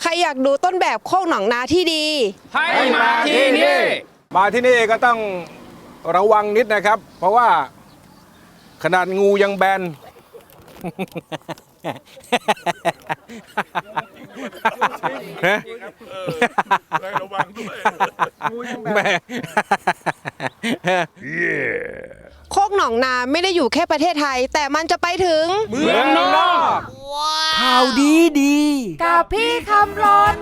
ใครอยากดูต้นแบบโคกหนองนาที่ดี ให้มาที่นี่ มาที่นี่ก็ต้องระวังนิดนะครับ เพราะว่าขนาดงูยังแบนฮะแม่ โคกหนองนาไม่ได้อยู่แค่ประเทศไทย แต่มันจะไปถึง เมืองนอก ข่าวดีดี กับพี่คำรน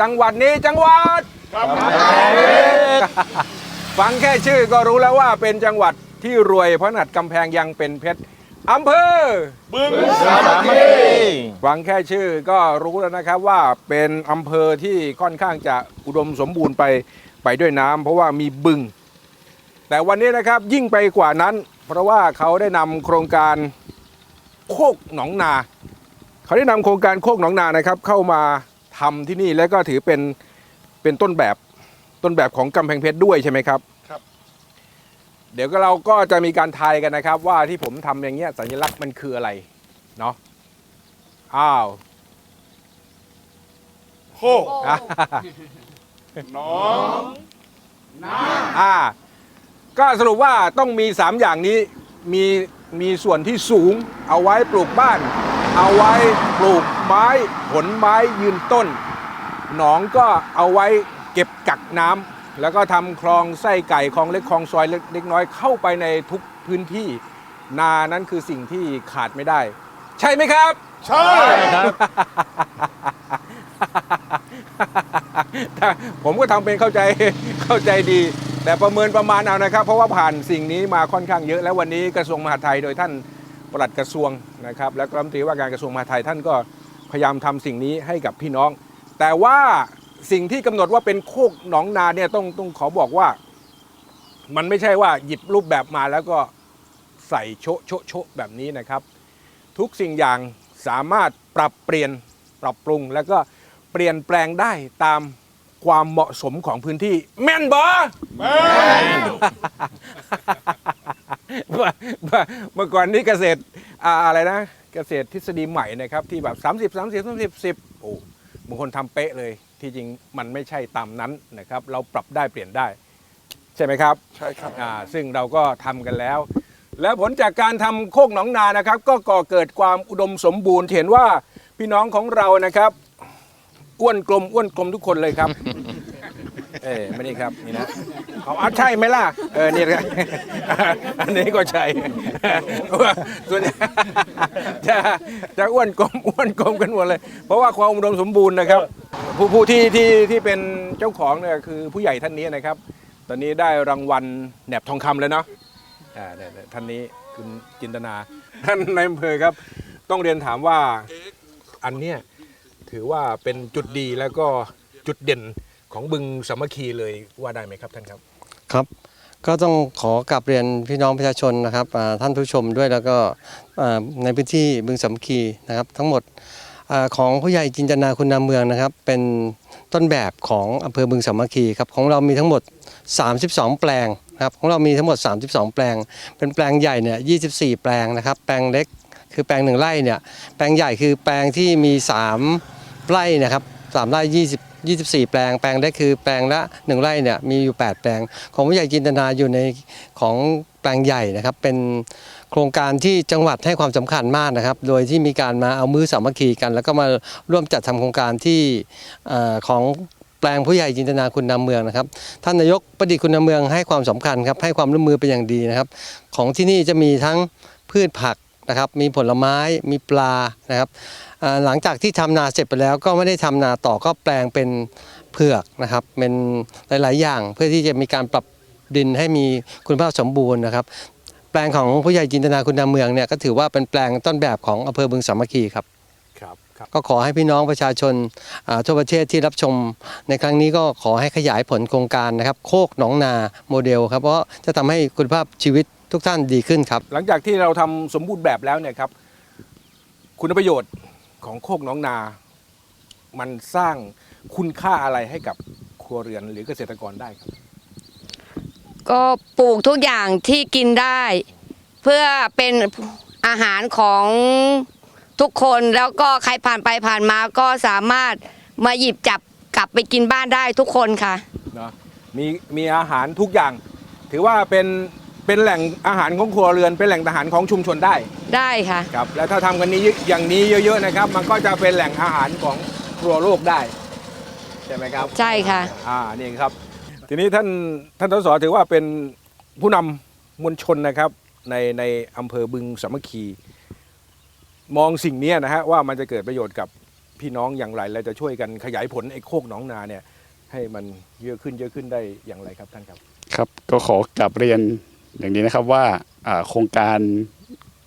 จังหวัดนี้จังหวัดฟังแค่ชื่อก็รู้แล้วว่าเป็นจังหวัดที่รวยเพราะหนัดกำแพงยังเป็นเพชร อำเภอฟังแค่ชื่อก็รู้แล้วนะครับว่าเป็นอำเภอที่ค่อนข้างจะอุดมสมบูรณ์ไปไปด้วยน้ำเพราะว่ามีบึง แต่วันนี้นะครับยิ่งไปกว่านั้น เพราะว่าเขาได้นำโครงการโคกหนองนา เขาได้นำโครงการโคกหนองนานะครับ เข้ามาทำที่นี่และก็ถือเป็นเป็นต้นแบบต้นแบบของกำแพงเพชรด้วยใช่ไหมครับครับ เดี๋ยวก็เราก็จะมีการทายกันนะครับ ว่าที่ผมทำอย่างเงี้ยสัญลักษณ์มันคืออะไรเนาะอ้าวโคกน้องอ่า ก็สรุปว่าต้องมี 3 อย่างนี้มีมีส่วนที่สูง เอาไว้ปลูกบ้าน เอาไว้ปลูกไม้ผลไม้ยืนต้น หนองก็เอาไว้เก็บกักน้ำ แล้วก็ทำคลองไส้ไก่คลองเล็กคลองซอยเล็กน้อยเข้าไปในทุกพื้นที่ นานั้นคือสิ่งที่ขาดไม่ได้ ใช่ไหมครับ ใช่แต่ผมก็ทำเป็นเข้าใจเข้าใจดี แต่ประเมินประมาณเอานะครับ เพราะว่าผ่านสิ่งนี้มาค่อนข้างเยอะ แล้ววันนี้กระทรวงมหาดไทยโดยท่านปลัดกระทรวงนะครับ และรัฐมนตรีว่าการกระทรวงมหาดไทยท่านก็พยายามทำสิ่งนี้ให้กับพี่น้อง แต่ว่า สิ่งที่กำหนดว่าเป็นโคกหนองนาเนี่ยต้องต้องขอบอกว่า มันไม่ใช่ว่าหยิบรูปแบบมาแล้วก็ใส่โชะโชะโชะแบบนี้นะครับ ทุกสิ่งอย่างสามารถปรับเปลี่ยนปรับปรุง แล้วก็เปลี่ยนแปลงได้ตามความเหมาะสมของพื้นที่ แม่นบอแม่เมื่อเมื่อเมื่อก่อนนี้เกษตรอ่าอะไรนะ เกษตรทฤษฎีใหม่นะครับ ที่แบบ 30 30 30 10โอ้บางคนทำเป๊ะเลย ที่จริงมันไม่ใช่ตามนั้นนะครับ เราปรับได้เปลี่ยนได้ ใช่ไหมครับใช่ครับอ่าซึ่งเราก็ทำกันแล้ว แล้วผลจากการทำโคกหนองนานะครับ ก็ก่อเกิดความอุดมสมบูรณ์เห็นว่าพี่น้องของเรานะครับอ้วนกลมอ้วนกลมทุกคนเลยครับ เออไม่นี่ครับนี่นะเอาเอาใช่ไหมล่ะเออนี่ครับอันนี้ก็ใช่ส่วนจะจะอ้วนกลมอ้วนกลมกันหมดเลย เพราะว่าความอุดมสมบูรณ์นะครับ ผู้ผู้ที่ที่ที่เป็นเจ้าของเนี่ยคือผู้ใหญ่ท่านนี้นะครับ ตอนนี้ได้รางวัลแหนบทองคำแล้วเนาะอ่าเนี่ยท่านนี้คุณจินตนา ท่านนายอำเภอครับ ต้องเรียนถามว่าอันเนี้ยถือว่าเป็นจุดดีแล้วก็จุดเด่น ของบึงสามัคคีเลยว่าได้ไหมครับท่านครับครับ ก็ต้องขอกลับเรียนพี่น้องประชาชนนะครับท่านผู้ชมด้วยแล้วก็ในพื้นที่บึงสามัคคีนะครับ ทั้งหมดอของผู้ใหญ่จินตนาคุณนามเมืองนะครับ เป็นต้นแบบของอำเภอบึงสามัคคีครับของเรามีทั้งหมด 32 แปลงนะครับของเรามีทั้งหมด 32 แปลง เป็นแปลงใหญ่เนี่ย24 แปลงนะครับ แปลงเล็กคือแปลงหนึ่งไร่เนี่ย แปลงใหญ่คือแปลงที่มี 3 ไร่นะครับสามไร่20 24 แปลง แปลงเล็กคือแปลงละ1ไร่เนี่ยมีอยู่ 8 แปลง ของผู้ใหญ่จินตนาอยู่ในของแปลงใหญ่นะครับ เป็นโครงการที่จังหวัดให้ความสำคัญมากนะครับ โดยที่มีการมาเอามือสามัคคีกัน แล้วก็มาร่วมจัดทำโครงการที่อของแปลงผู้ใหญ่จินตนาคุณนำเมืองนะครับ ท่านนายกประดิษฐ์คุณนำเมืองให้ความสำคัญครับให้ความร่วมมือเป็นอย่างดีนะครับ ของที่นี่จะมีทั้งพืชผัก นะครับมีผลไม้มีปลานะครับหลังจากที่ทำนาเสร็จไปแล้วก็ไม่ได้ทำนาต่อก็แปลงเป็นเผือกนะครับเป็นหลาย ๆ อย่างเพื่อที่จะมีการปรับดินให้มีคุณภาพสมบูรณ์นะครับ แปลงของผู้ใหญ่จินตนาคุณนาเมืองเนี่ยก็ถือว่าเป็นแปลงต้นแบบของอำเภอบึงสามัคคีครับ ก็ขอให้พี่น้องประชาชนอ่าทั่วประเทศที่รับชม ในครั้งนี้ก็ขอให้ขยายผลโครงการนะครับ โคกหนองนาโมเดลครับเพราะจะทำให้คุณภาพชีวิตทุกท่านดีขึ้นครับ หลังจากที่เราทำสมบูรณ์แบบแล้วเนี่ยครับ คุณประโยชน์ของโคกหน้องนา มันสร้างคุณค่าอะไรให้กับครัวเรือนหรือเกษตรกรได้ครับ ก็ปลูกทุกอย่างที่กินได้ เพื่อเป็นอาหารของ ทุกคนแล้วก็ใครผ่านไปผ่านมาก็สามารถมาหยิบจับกลับไปกินบ้านได้ทุกคนค่ะ เนาะมีมีอาหารทุกอย่าง ถือว่าเป็นเป็นแหล่งอาหารของครัวเรือน เป็นแหล่งอาหารของชุมชนได้ได้ค่ะ ครับแล้วถ้าทำกันนี้อย่างนี้เยอะๆนะครับ มันก็จะเป็นแหล่งอาหารของครัวโลกได้ใช่ไหมครับ ใช่ค่ะ อ่านี่ครับ ทีนี้ท่านท่านสสถือว่าเป็นผู้นำมวลชนนะครับในในอำเภอบึงสามัคคี มองสิ่งนี้นะฮะว่ามันจะเกิดประโยชน์กับพี่น้องอย่างไรเราจะช่วยกันขยายผลไอ้โคกหนองนาเนี่ยให้มันเยอะขึ้นเยอะขึ้นได้อย่างไรครับท่านครับ ครับก็ขอกลับเรียนอย่างนี้นะครับว่าโครงการ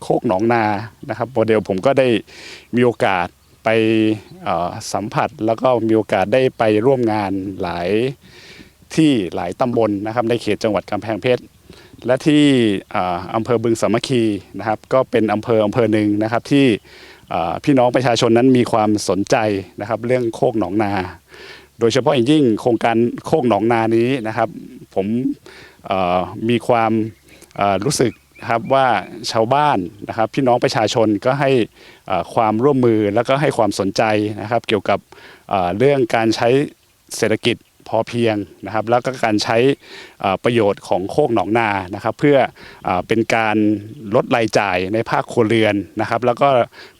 โคกหนองนานะครับโมเดลผมก็ได้มีโอกาสไปสัมผัสแล้วก็มีโอกาสได้ไปร่วมงานหลายที่หลายตำบลนะครับในเขตจังหวัดกำแพงเพชร และที่อ่าอำเภอบึงสามัคคีนะครับ ก็เป็นอำเภออำเภอหนึ่งนะครับที่พี่น้องประชาชนนั้นมีความสนใจนะครับ เรื่องโคกหนองนา โดยเฉพาะอย่างยิ่งโครงการโคกหนองนานี้นะครับ ผมมีความรู้สึกครับว่าชาวบ้านนะครับพี่น้องประชาชนก็ให้ความร่วมมือแล้วก็ให้ความสนใจนะครับ เกี่ยวกับเรื่องการใช้เศรษฐกิจ พอเพียงนะครับ แล้วก็การใช้ประโยชน์ของโคกหนองนานะครับ เพื่อเป็นการลดรายจ่ายในภาคครัวเรือนนะครับ แล้วก็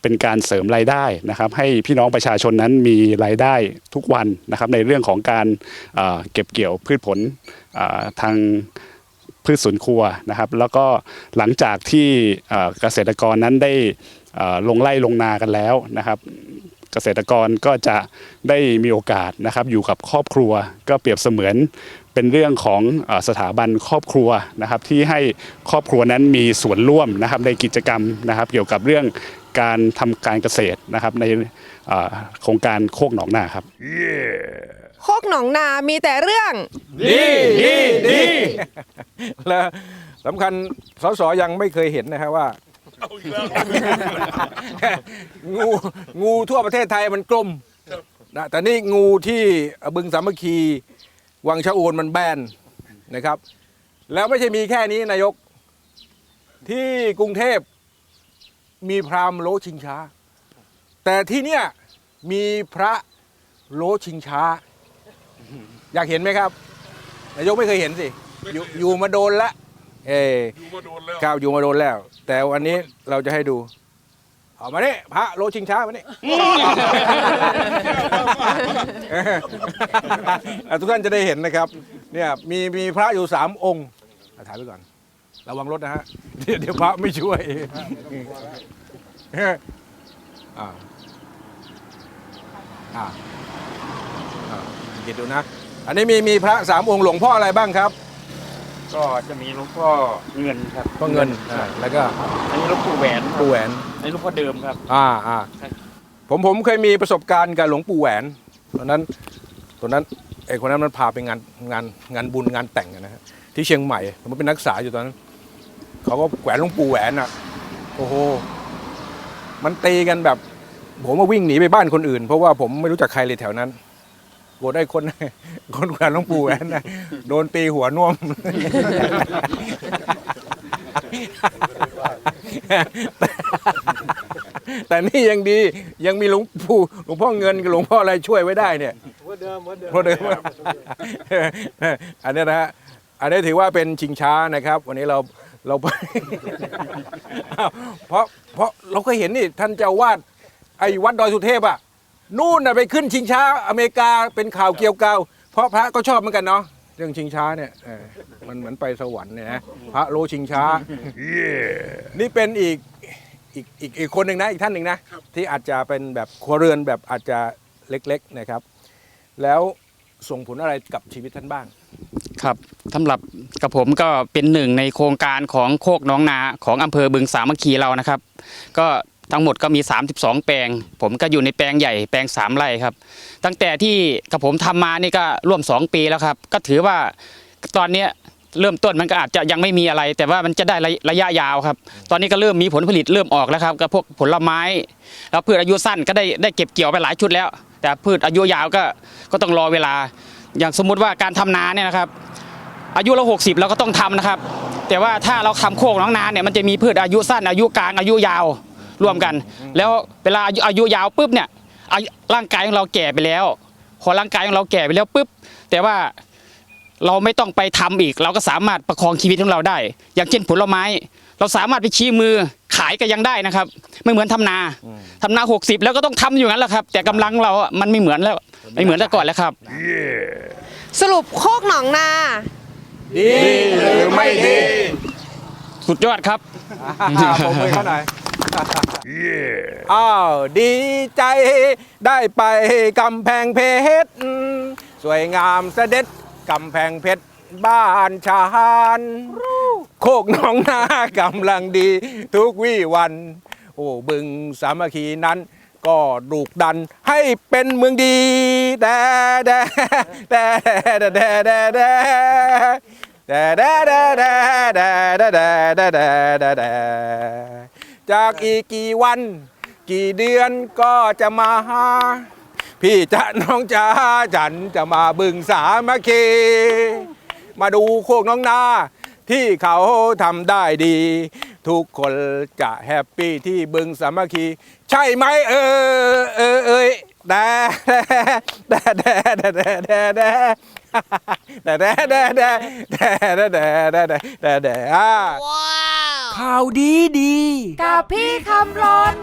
เป็นการเสริมรายได้นะครับ ให้พี่น้องประชาชนนั้นมีรายได้ทุกวันนะครับ ในเรื่องของการเก็บเกี่ยวพืชผลทางพืชสวนครัวนะครับ แล้วก็หลังจากที่เกษตรกรนั้นได้ลงไร่ลงนากันแล้วนะครับ เกษตรกรก็จะได้มีโอกาสนะครับอยู่กับครอบครัว ก็เปรียบเสมือนเป็นเรื่องของเออสถาบันครอบครัวนะครับ ที่ให้ครอบครัวนั้นมีส่วนร่วมนะครับในกิจกรรมนะครับ เกี่ยวกับเรื่องการทำการเกษตรนะครับในเอ่อโครงการโคกหนองนาครับโคกหนองนามีแต่เรื่อง ดีดีดีแล้วสำคัญสสยังไม่เคยเห็นนะฮะว่า งูงูทั่วประเทศไทยมันกลมนะแต่นี่งูที่บึงสามัคคีวังชะโอนมันแบนนะครับ แล้วไม่ใช่มีแค่นี้นายก ที่กรุงเทพมีพราหมณ์โลชิงช้า แต่ที่เนี่ยมีพระโลชิงช้า อยากเห็นไหมครับ นายกไม่เคยเห็นสิ อยู่อยู่มาโดนละ เอออยู่มาโดนแล้วครับอยู่มาโดนแล้ว แต่วันนี้เราจะให้ดู เอามานี่พระโลชิงช้ามานี่เอออะทุกท่านจะได้เห็นนะครับ เนี่ยมีมีพระอยู่สามองค์อะถ่ายไว้ก่อน ระวังรถนะฮะ เดี๋ยวเดี๋ยวพระไม่ช่วยเอออ่าอ่าอ่าคิดดูนะ อันนี้มีมีพระสามองค์หลวงพ่ออะไรบ้างครับ ก็จะมีหลวงพ่อเงินครับพ่อเงินอ่าแล้วก็อันนี้หลวงปู่แหวนปู่แหวน อันนี้หลวงพ่อเดิมครับ อ่าอ่าผมผมเคยมีประสบการณ์กับหลวงปู่แหวนตอนนั้นตอนนั้นไอ้คนนั้นมันพาไปงานงานงานบุญงานแต่งอะนะฮะที่เชียงใหม่ผมเป็นนักศึกษาอยู่ตอนนั้นเขาก็แหวนหลวงปู่แหวนอะโอ้โหมันตีกันแบบ ผมมาวิ่งหนีไปบ้านคนอื่น เพราะว่าผมไม่รู้จักใครเลยแถวนั้น โกได้คนคนแขวนหลวงปู่แหวนนะโดนตีหัวน่วม แต่นี่ยังดียังมีหลวงปู่หลวงพ่อเงินกับหลวงพ่ออะไรช่วยไว้ได้เนี่ยเดิมเดิมอันนี้นะฮะอันนี้ถือว่าเป็นชิงช้านะครับ วันนี้เราเราไปเพราะเพราะเราก็เห็นนี่ท่านเจ้าวาดไอ้วัดดอยสุเทพอะ นู่นน่ะไปขึ้นชิงช้าอเมริกาเป็นข่าวเกี่ยวกับเพราะพระก็ชอบเหมือนกันเนาะเรื่องชิงช้าเนี่ยเออมันเหมือนไปสวรรค์เนี่ยนะพระโลชิงช้า นี่เป็นอีกอีกอีกอีกคนหนึ่งนะอีกท่านหนึ่งนะที่อาจจะเป็นแบบครัวเรือนแบบอาจจะเล็กๆนะครับ แล้วส่งผลอะไรกับชีวิตท่านบ้าง ครับสำหรับกับผมก็เป็นหนึ่งในโครงการของโคกหน้องนาของอำเภอบึงสามัคคีเรานะครับ ก็ ทั้งหมดก็มี 32 แปลง ผมก็อยู่ในแปลงใหญ่แปลง 3 ไร่ครับ ตั้งแต่ที่กับผมทำมานี่ก็ร่วม 2 ปีแล้วครับ ก็ถือว่าตอนนี้เริ่มต้นมันก็อาจจะยังไม่มีอะไร แต่ว่ามันจะได้ระยะยาวครับ ตอนนี้ก็เริ่มมีผลผลิตเริ่มออกแล้วครับกับพวกผลไม้ แล้วพืชอายุสั้นก็ได้ได้เก็บเกี่ยวไปหลายชุดแล้ว แต่พืชอายุยาวก็ก็ต้องรอเวลา อย่างสมมุติว่าการทำนาเนี่ยนะครับ อายุเราหกสิบเราก็ต้องทำนะครับ แต่ว่าถ้าเราทำโคกน้องนาเนี่ยมันจะมีพืชอายุสั้นอายุกลางอายุยาว รวมกัน แล้วเวลาอายุอายุยาวปุ๊บเนี่ยอายุร่างกายของเราแก่ไปแล้ว พอร่างกายของเราแก่ไปแล้วปุ๊บแต่ว่าเราไม่ต้องไปทำอีก เราก็สามารถประคองชีวิตของเราได้ อย่างเช่นผลไม้ เราสามารถไปชี้มือขายก็ยังได้นะครับ ไม่เหมือนทำนาทำนาหกสิบแล้วก็ต้องทำอยู่งั้นแหละครับ แต่กำลังเราอะมันไม่เหมือนแล้ว ไม่เหมือนแต่ก่อนแล้วครับ สรุปโคกหนองนา ดีหรือไม่ดี สุดยอดครับผมมือเขาหน่อย อ้าวดีใจได้ไปกำแพงเพชร สวยงามเสด็จกำแพงเพชรบ้านชานโคกหนองนากำลังดีทุกวี่วัน โอ้บึงสามัคคีนั้นก็ดูกดันให้เป็นเมืองดีแดแดแดแดแดแดแดแดแดแดแดแดแดแดแดแดแดแด จากอีกกี่วัน กี่เดือนก็จะมาหาพี่จะน้องจ๋าฉันจะมาบึงสามัคคีมาดูโคกน้องนาที่เขาทำได้ดี ทุกคนจะแฮปปี้ที่บึงสามัคคี ใช่ไหมเออเออเอ้ยแดแดแดแดแดแดแดแดแดแดแดแดแดแดแดแดแดแดแดอ่า ข่าวดีดี กับพี่คำรน